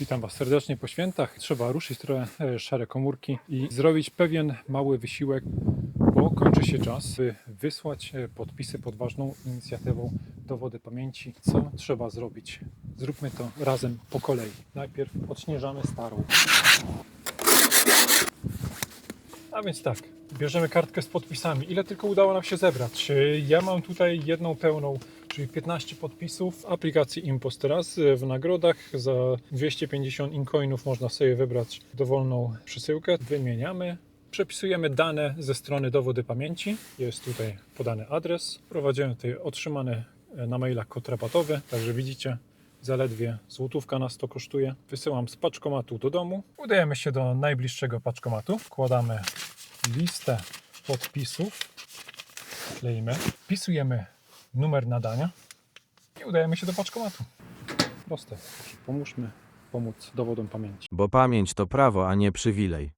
Witam Was serdecznie po świętach. Trzeba ruszyć trochę e, szare komórki i zrobić pewien mały wysiłek, bo kończy się czas, by wysłać e, podpisy pod ważną inicjatywą Dowody Pamięci. Co trzeba zrobić? Zróbmy to razem po kolei. Najpierw odśnieżamy starą. A więc tak, bierzemy kartkę z podpisami. Ile tylko udało nam się zebrać? E, Ja mam tutaj jedną pełną, czyli 15 podpisów w aplikacji Impost teraz. E, W nagrodach za 250 incoinów można sobie wybrać dowolną przesyłkę. Wymieniamy. Przepisujemy dane ze strony dowody pamięci. Jest tutaj podany adres. Wprowadzimy tutaj otrzymany e, na maila kod rabatowy. Także widzicie, zaledwie złotówka nas to kosztuje. Wysyłam z paczkomatu do domu. Udajemy się do najbliższego paczkomatu. Wkładamy listę podpisów. Kleimy. Wpisujemy numer nadania i udajemy się do paczkomatu. Proste. Pomóżmy pomóc dowodom pamięci. Bo pamięć to prawo, a nie przywilej.